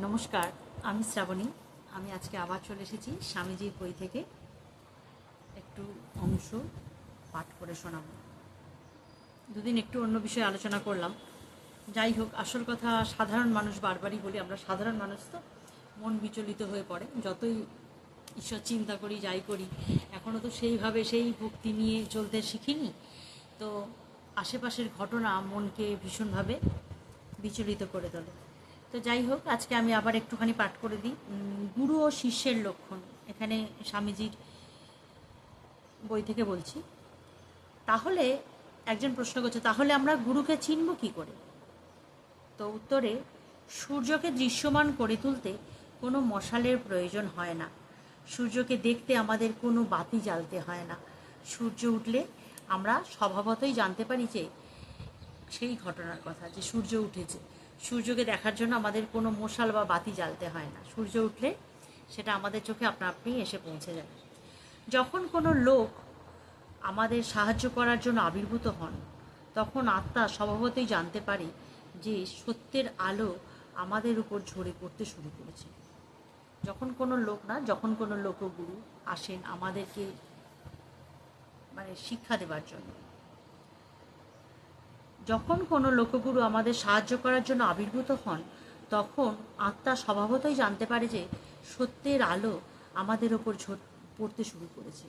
নমস্কার, আমি শ্রাবণী। আমি আজকে আবার চলে এসেছি স্বামীজির বই থেকে। একটু অংশ পাঠ করে শোনাবো। দুদিন একটু অন্য বিষয়ে আলোচনা করলাম। যাই হোক, আসল কথা, সাধারণ মানুষ বারবারই বলি, আমরা সাধারণ মানুষ তো মন বিচলিত হয়ে পড়ে। যতই ঈশ্বর চিন্তা করি, যাই করি এখনও তো সেইভাবে সেই ভক্তি নিয়ে চলতে শিখিনি। তো আশেপাশের ঘটনা মনকে ভীষণভাবে বিচলিত করে তোলে। তো যাই হোক, আজকে আমি আবার একটুখানি পাঠ করে দিই। গুরু ও শিষ্যের লক্ষণ। এখানে স্বামীজির বই থেকে বলছি। তাহলে একজন প্রশ্ন করছে, তাহলে আমরা গুরুকে চিনব কি করে? তো উত্তরে, সূর্যকে দৃশ্যমান করে তুলতে কোনো মশালের প্রয়োজন হয় না। সূর্যকে দেখতে আমাদের কোনো বাতি জ্বালতে হয় না। সূর্য উঠলে আমরা স্বভাবতই জানতে পারি যে সেই ঘটনার কথা, যে সূর্য উঠেছে। সূর্যকে দেখার জন্য আমাদের কোনো মশাল বা বাতি জ্বালতে হয় না। সূর্য উঠলে সেটা আমাদের চোখে আপনা আপনি এসে পৌঁছে যায় যখন কোনো লোক আমাদের সাহায্য করার জন্য আবির্ভূত হন, তখন আত্মা স্বভাবতই জানতে পারে যে সত্যের আলো আমাদের উপর ঝরে পড়তে শুরু করেছে। যখন কোনো লোক না, যখন কোনো লোকগুরু আসেন আমাদেরকে মানে শিক্ষা দেওয়ার জন্য। যখন কোনো লোকগুরু আমাদের সাহায্য করার জন্য আবির্ভূত হন, তখন আত্মা স্বভাবতই জানতে পারে যে সত্যের আলো আমাদের ওপর পড়তে শুরু করেছে।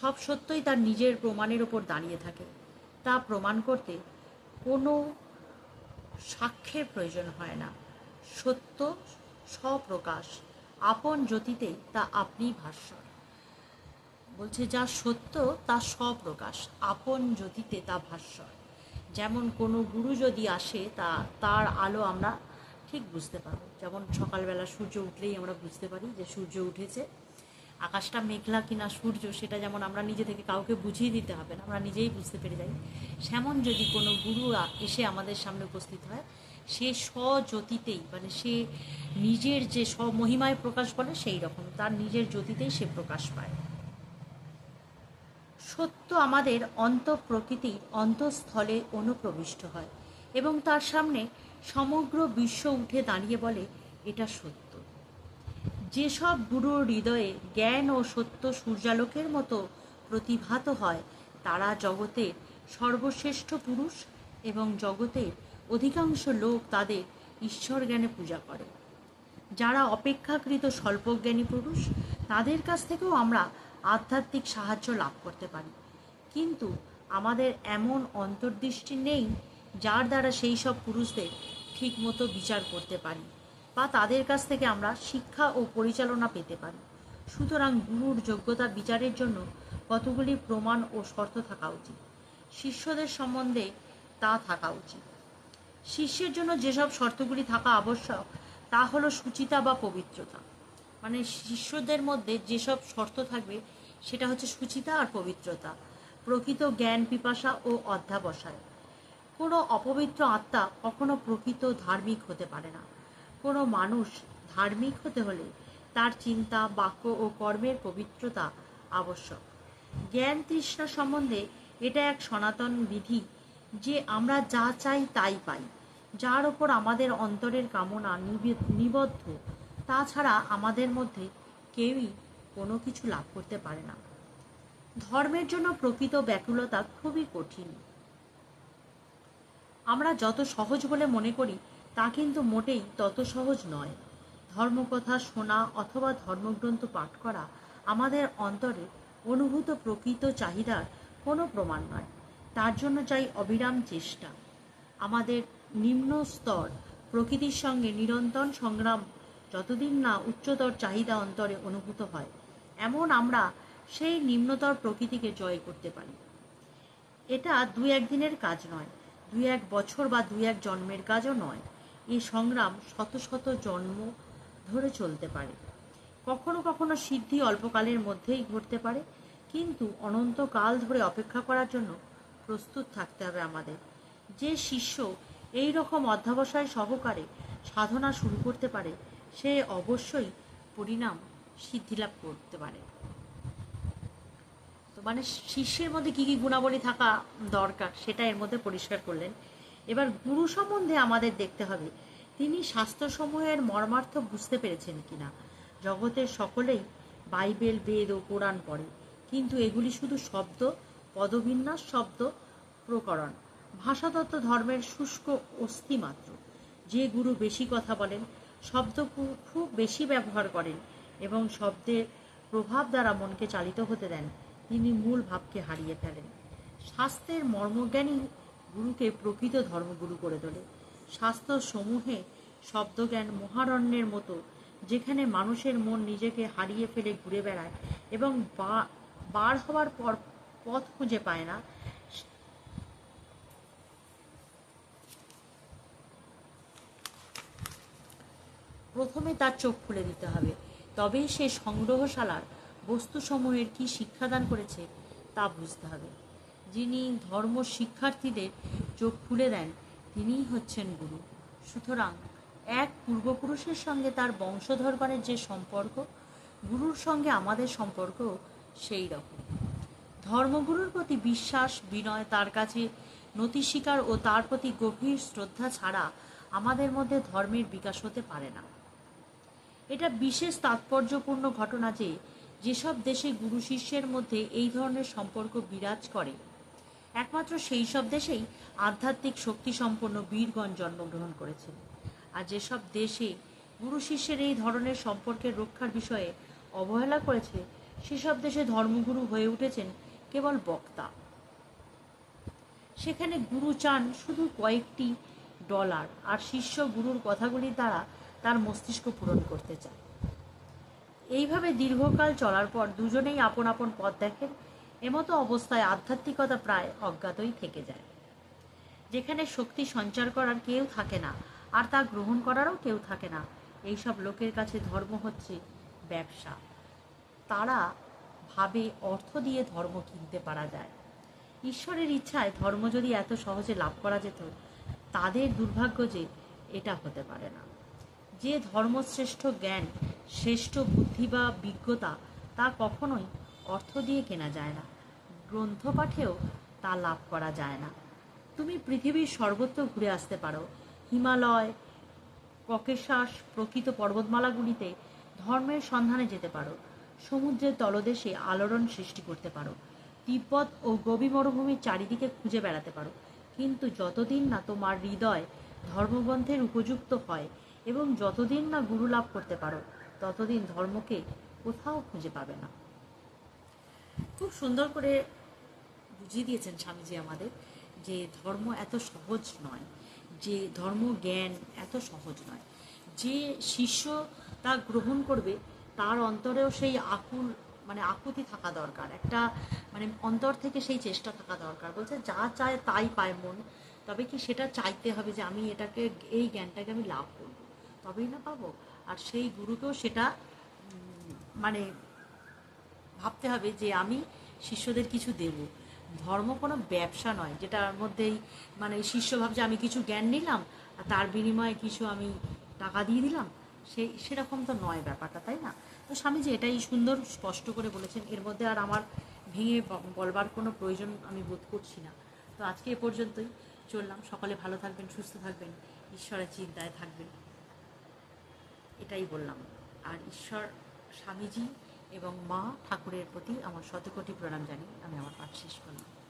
সব সত্যই তার নিজের প্রমাণের ওপর দাঁড়িয়ে থাকে। তা প্রমাণ করতে কোনো সাক্ষ্যের প্রয়োজন হয় না। সত্য স্বপ্রকাশ, আপন জ্যোতিতেই তা আপনিই ভাস্বর বলছে, যা সত্য তা স্বপ্রকাশ, আপন জ্যোতিতে তা ভাস্বর যেমন কোনো গুরু যদি আসে, তা, তার আলো আমরা ঠিক বুঝতে পারব। যেমন সকালবেলা সূর্য উঠলেই আমরা বুঝতে পারি যে সূর্য উঠেছে। আকাশটা মেঘলা কিনা সূর্য, সেটা যেমন আমরা নিজে থেকে কাউকে বুঝিয়ে দিতে হবে না, আমরা নিজেই বুঝতে পেরে যাই। সেমন যদি কোনো গুরু এসে আমাদের সামনে উপস্থিত হয়, সে স্বজ্যোতিতেই মানে সে নিজের যে স্বমহিমায় প্রকাশ বলে সেই রকম তার নিজের জ্যোতিতেই সে প্রকাশ পায়। সত্য আমাদের অন্তঃপ্রকৃতির অন্তঃস্থলে অনুপ্রবিষ্ট হয় এবং তার সামনে সমগ্র বিশ্ব উঠে দাঁড়িয়ে বলে, এটা সত্য। যেসব গুরুর হৃদয়ে জ্ঞান ও সত্য সূর্যালোকের মতো প্রতিভাত হয়, তারা জগতের সর্বশ্রেষ্ঠ পুরুষ এবং জগতের অধিকাংশ লোক তাদের ঈশ্বর জ্ঞানে পূজা করে। যারা অপেক্ষাকৃত স্বল্পজ্ঞানী পুরুষ, তাদের কাছ থেকেও আমরা আধ্যাত্মিক সাহায্য লাভ করতে পারি। কিন্তু আমাদের এমন অন্তর্দৃষ্টি নেই যার দ্বারা সেই সব পুরুষদের ঠিকমতো বিচার করতে পারি বা তাদের কাছ থেকে আমরা শিক্ষা ও পরিচালনা পেতে পারি। সুতরাং গুরুর যোগ্যতা বিচারের জন্য কতগুলি প্রমাণ ও শর্ত থাকা উচিত। শিষ্যদের সম্বন্ধে তা থাকা উচিত। শিষ্যের জন্য যেসব শর্তগুলি থাকা আবশ্যক, তা হলো সুচিতা বা পবিত্রতা। মানে শিষ্যদের মধ্যে যেসব শর্ত থাকবে, সেটা হচ্ছে সুচিতা আর পবিত্রতা। প্রকৃত জ্ঞান, পিপাসা ও অধ্যাবসায়। কোনো অপবিত্র আত্মা কখনো প্রকৃত ধার্মিক হতে পারে না। কোনো মানুষ ধার্মিক হতে হলে তার চিন্তা, বাক্য ও কর্মের পবিত্রতা আবশ্যক। জ্ঞান তৃষ্ণা সম্বন্ধে এটা এক সনাতন বিধি যে আমরা যা চাই তাই পাই, যার ওপর আমাদের অন্তরের কামনা নিবে- নিবদ্ধ তাছাড়া আমাদের মধ্যে কেউই কোনো কিছু লাভ করতে পারে না। ধর্মের জন্য প্রকৃত ব্যাকুলতা খুবই কঠিন। আমরা যত সহজ বলে মনে করি, তা কিন্তু মোটেই তত সহজ নয়। ধর্মকথা শোনা অথবা ধর্মগ্রন্থ পাঠ করা আমাদের অন্তরে অনুভূত প্রকৃত চাহিদার কোনো প্রমাণ নয়। তার জন্য চাই অবিরাম চেষ্টা। আমাদের নিম্ন স্তর প্রকৃতির সঙ্গে নিরন্তর সংগ্রাম যতদিন না উচ্চতর চাহিদা অন্তরে অনুভূত হয়, এমন আমরা সেই নিম্নতর প্রকৃতিকে জয় করতে পারি। এটা দু একদিনের কাজ নয় দুই এক বছর বা দুই এক জন্মের কাজও নয়। এই সংগ্রাম শত শত জন্ম ধরে চলতে পারে। কখনো কখনো সিদ্ধি অল্পকালের মধ্যেই ঘটতে পারে, কিন্তু অনন্তকাল ধরে অপেক্ষা করার জন্য প্রস্তুত থাকতে হবে আমাদের। যে শিষ্য এই রকম অধ্যাবসায় সহকারে সাধনা শুরু করতে পারে সে অবশ্যই পরিণাম সিদ্ধিলাভ করতে পারে। তো মানে শিষ্যের মধ্যে কী কী গুণাবলী থাকা দরকার সেটা এর মধ্যে পরিষ্কার করলেন। এবার গুরু সম্বন্ধে আমাদের দেখতে হবে, তিনি শাস্ত্রসমূহের মর্মার্থ বুঝতে পেরেছেন কিনা? জগতের সকলেই বাইবেল, বেদ ও কোরআন পড়ে, কিন্তু এগুলি শুধু শব্দ, পদবিন্যাস শব্দ, প্রকরণ, ভাষাতত্ত্ব ধর্মের শুষ্ক অস্থি মাত্র যে গুরু বেশি কথা বলেন শব্দ খুব বেশি ব্যবহার করেন এবং শব্দের প্রভাব দ্বারা মনকে চালিত হতে দেন। তিনি মূল ভাবকে হারিয়ে ফেলেন। শাস্ত্রের মর্মজ্ঞানী গুরুকে প্রকৃত ধর্মগুরু করে তোলে। শাস্ত্র সমূহে শব্দজ্ঞান মহারণ্যের মতো, যেখানে মানুষের মন নিজেকে হারিয়ে ফেলে ঘুরে বেড়ায় এবং বার হওয়ার পর পথ খুঁজে পায় না প্রথমে তার চোখ খুলে দিতে হবে। তবেই সে সংগ্রহশালার বস্তুসমূহের কি শিক্ষাদান করেছে, তা বুঝতে হবে। যিনি ধর্ম শিক্ষার্থীদের চোখ খুলে দেন, তিনিই হচ্ছেন গুরু। সুতরাং এক পূর্বপুরুষের সঙ্গে তার বংশধরগণের যে সম্পর্ক, গুরুর সঙ্গে আমাদের সম্পর্ক সেই রকম। ধর্মগুরুর প্রতি বিশ্বাস, বিনয় তার কাছে নতি স্বীকার ও তার প্রতি গভীর শ্রদ্ধা ছাড়া আমাদের মধ্যে ধর্মের বিকাশ হতে পারে না। এটা বিশেষ তাৎপর্যপূর্ণ ঘটনা যে যেসব দেশে গুরু শিষ্যের মধ্যে এই ধরনের সম্পর্ক বিরাজ করে। একমাত্র সেই সব দেশেই আধ্যাত্মিক শক্তিসম্পন্ন বীরগণ জন্মগ্রহণ করেছেন। আর যেসব দেশে গুরু শিষ্যের এই ধরনের সম্পর্কের রক্ষার বিষয়ে অবহেলা করেছে, সেসব দেশে ধর্মগুরু হয়ে উঠেছেন কেবল বক্তা। সেখানে গুরু চান শুধু কয়েকটি ডলার, আর শিষ্য গুরুর কথাগুলির দ্বারা তার মস্তিষ্ক পূরণ করতে চায়। এইভাবে দীর্ঘকাল চলার পর দুজনেই আপন আপন পথ দেখেন, এমতো অবস্থায় আধ্যাত্মিকতা প্রায় অজ্ঞাতই থেকে যায়। যেখানে শক্তি সঞ্চার করার কেউ থাকে না, আর তা গ্রহণ করারও কেউ থাকে না। এইসব লোকের কাছে ধর্ম হচ্ছে ব্যবসা। তারা ভাবে অর্থ দিয়ে ধর্ম কিনতে পারা যায়। ঈশ্বরের ইচ্ছায় ধর্ম যদি এত সহজে লাভ করা যেত, তাদের দুর্ভাগ্য যে এটা হতে পারে না। যে ধর্মশ্রেষ্ঠ জ্ঞান, শ্রেষ্ঠ বুদ্ধি বা বিজ্ঞতা তা কখনোই অর্থ দিয়ে কেনা যায় না। গ্রন্থ পাঠেও তা লাভ করা যায় না। তুমি পৃথিবীর সর্বত্র ঘুরে আসতে পারো। হিমালয়, ককেশাস, প্রকৃত পর্বতমালাগুলিতে ধর্মের সন্ধানে যেতে পারো। সমুদ্রের তলদেশে আলোড়ন সৃষ্টি করতে পারো। তিব্বত ও গবি মরুভূমির চারিদিকে খুঁজে বেড়াতে পারো। কিন্তু যতদিন না তোমার হৃদয় ধর্মগ্রন্থের উপযুক্ত হয় এবং যতদিন না গুরু লাভ করতে পারো, ততদিন ধর্মকে কোথাও খুঁজে পাবে না। খুব সুন্দর করে বুঝিয়ে দিয়েছেন স্বামীজি আমাদের যে ধর্ম এত সহজ নয়, যে ধর্ম জ্ঞান এত সহজ নয়। যে শিষ্য তা গ্রহণ করবে, তার অন্তরেও সেই আকুল মানে আকুতি থাকা দরকার। একটা মানে অন্তর থেকে সেই চেষ্টা থাকা দরকার। বলছে, যা চায় তাই পায় মন, তবে কি সেটা চাইতে হবে যে আমি এটাকে, এই জ্ঞানটাকে আমি লাভ করব? তবেই না পাবো। আর সেই গুরুকেও সেটা মানে ভাবতে হবে যে আমি শিষ্যদের কিছু দেব। ধর্ম কোনো ব্যবসা নয়, যেটার মধ্যেই মানে শিষ্য ভাবছে আমি কিছু জ্ঞান নিলাম, আর তার বিনিময়ে কিছু আমি টাকা দিয়ে দিলাম। সেই, সেরকম তো নয় ব্যাপারটা, তাই না? তো স্বামীজি এটাই সুন্দর, স্পষ্ট করে বলেছেন। এর মধ্যে আর আমার ভেঙে বলবার কোনো প্রয়োজন আমি বোধ করছি না। তো আজকে এ পর্যন্তই। চললাম। সকলে ভালো থাকবেন, সুস্থ থাকবেন। ঈশ্বরের চিন্তায় থাকবেন। এটাই বললাম। আর ঈশ্বর, স্বামীজি এবং মা ঠাকুরের প্রতি আমার শতকোটি প্রণাম জানিয়ে আমি আমার পাঠ শেষ করলাম।